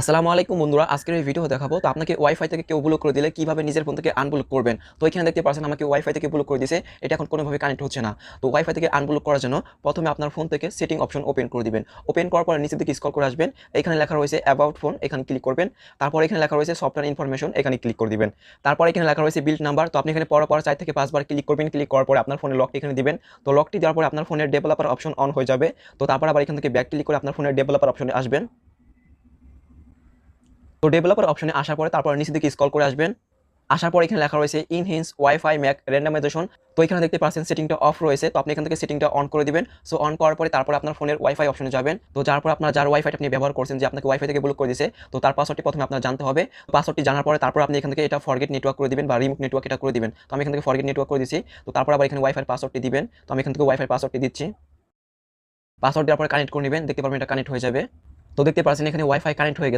আসসালামু আলাইকুম বন্ধুরা, আজকের এই ভিডিও দেখাবো, তো আপনাকে ওয়াইফাই থেকে কেউ ব্লক করে দিলে কীভাবে নিজের ফোন থেকে আনব্লক করবেন? তো এখানে দেখতে পাচ্ছেন আমাকে ওয়াইফাই থেকে ব্লক করে দিয়েছে, এটা এখন কোনোভাবে কানেক্ট হচ্ছে না। তো ওয়াইফাই থেকে আনব্লক করার জন্য প্রথমে আপনার ফোন থেকে সেটিং অপশন ওপেন করে দিবেন। ওপেন করার পরে নিচের দিকে স্কল করে আসবেন, এখানে লেখা রয়েছে অ্যাবাউট ফোন এখানে ক্লিক করবেন, তারপর এখানে লেখা রয়েছে সফটওয়্যার ইনফরমেশন এখানে ক্লিক করে দিবেন। তারপর এখানে লেখা রয়েছে বিল্ড নাম্বার তো আপনি এখানে পর পর চার থেকে পাঁচবার ক্লিক করবেন ক্লিক করার পরে আপনার ফোনের লকটি এখানে দিবেন। তো লকটি দেওয়ার পরে আপনার ফোনের ডেভেলপার অপশন অন হয়ে যাবে, তো তারপর আবার এখান থেকে ব্যাক ক্লিক করে আপনার ফোনের ডেভেলপার অপশনে আসবেন। তো ডেভেলপার অপশনে আসার পরে তারপর নিচে দিকে স্ক্রল করে আসবেন। আসার পর এখানে লেখা রয়েছে ইনহেন্স ওয়াইফাই ম্যাক র্যান্ডামাইজেশন তো এখানে দেখতে পাচ্ছেন সেটিংটা অফ রয়েছে। তো আপনি এখান থেকে সেটিংটা অন করে দিবেন। সো অন করার পরে তারপর আপনার ফোনের ওয়াইফাই অপশনে যাবেন। তো যার পর আপনার যার ওয়াইফাইটা আপনি ব্যবহার করছেন যে আপনাকে ওয়াইফাই থেকে ব্লক করে দিয়েছে তো তার পাসওয়ার্ডটি প্রথমে আপনার জানতে হবে। পাসওয়ার্ডটি জানার পরে তারপর আপনি এখান থেকে এটা ফরগেট নেটওয়ার্ক করে দিবেন বা রিমুভ নেটওয়ার্ক এটা করে দিবেন। তো আমি এখান থেকে ফরগেট নেটওয়ার্ক করে দিচ্ছি তো তারপর আবার এখানে ওয়াইফাই পাসওয়ার্ডটি দিবেন। তো আমি এখান থেকে ওয়াইফাই পাসওয়ার্ডটি দিচ্ছি। পাসওয়ার্ড দেওয়ার পরে কানেক্ট করে নেবেন। দেখতে পারবেন এটা কানেক্ট হয়ে যাবে। তো দেখতে পাচ্ছেন এখানে ওয়াইফাই কানেক্ট হয়ে গেছে।